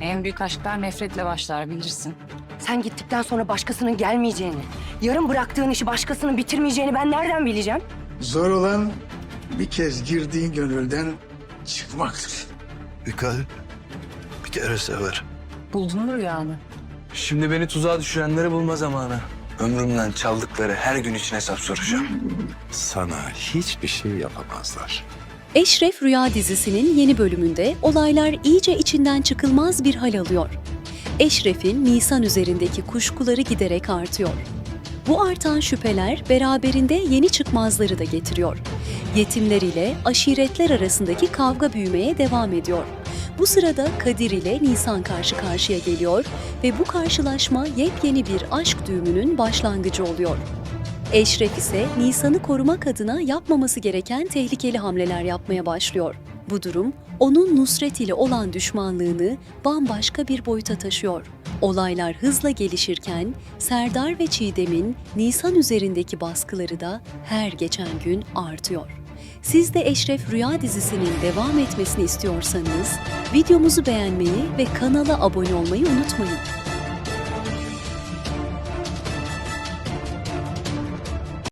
En büyük aşklar nefretle başlar bilirsin. Sen gittikten sonra başkasının gelmeyeceğini, yarım bıraktığın işi başkasının bitirmeyeceğini ben nereden bileceğim? Zor olan bir kez girdiğin gönülden çıkmaktır. Bir kalp bir kere sever. Buldun mu rüyanı? Şimdi beni tuzağa düşürenleri bulma zamanı. Ömrümden çaldıkları her gün için hesap soracağım. Sana hiçbir şey yapamazlar. Eşref Rüya dizisinin yeni bölümünde olaylar iyice içinden çıkılmaz bir hal alıyor. Eşref'in Nisan üzerindeki kuşkuları giderek artıyor. Bu artan şüpheler beraberinde yeni çıkmazları da getiriyor. Yetimler ile aşiretler arasındaki kavga büyümeye devam ediyor. Bu sırada Kadir ile Nisan karşı karşıya geliyor ve bu karşılaşma yepyeni bir aşk düğümünün başlangıcı oluyor. Eşref ise Nisan'ı korumak adına yapmaması gereken tehlikeli hamleler yapmaya başlıyor. Bu durum onun Nusret ile olan düşmanlığını bambaşka bir boyuta taşıyor. Olaylar hızla gelişirken Serdar ve Çiğdem'in Nisan üzerindeki baskıları da her geçen gün artıyor. Siz de Eşref Rüya dizisinin devam etmesini istiyorsanız videomuzu beğenmeyi ve kanala abone olmayı unutmayın.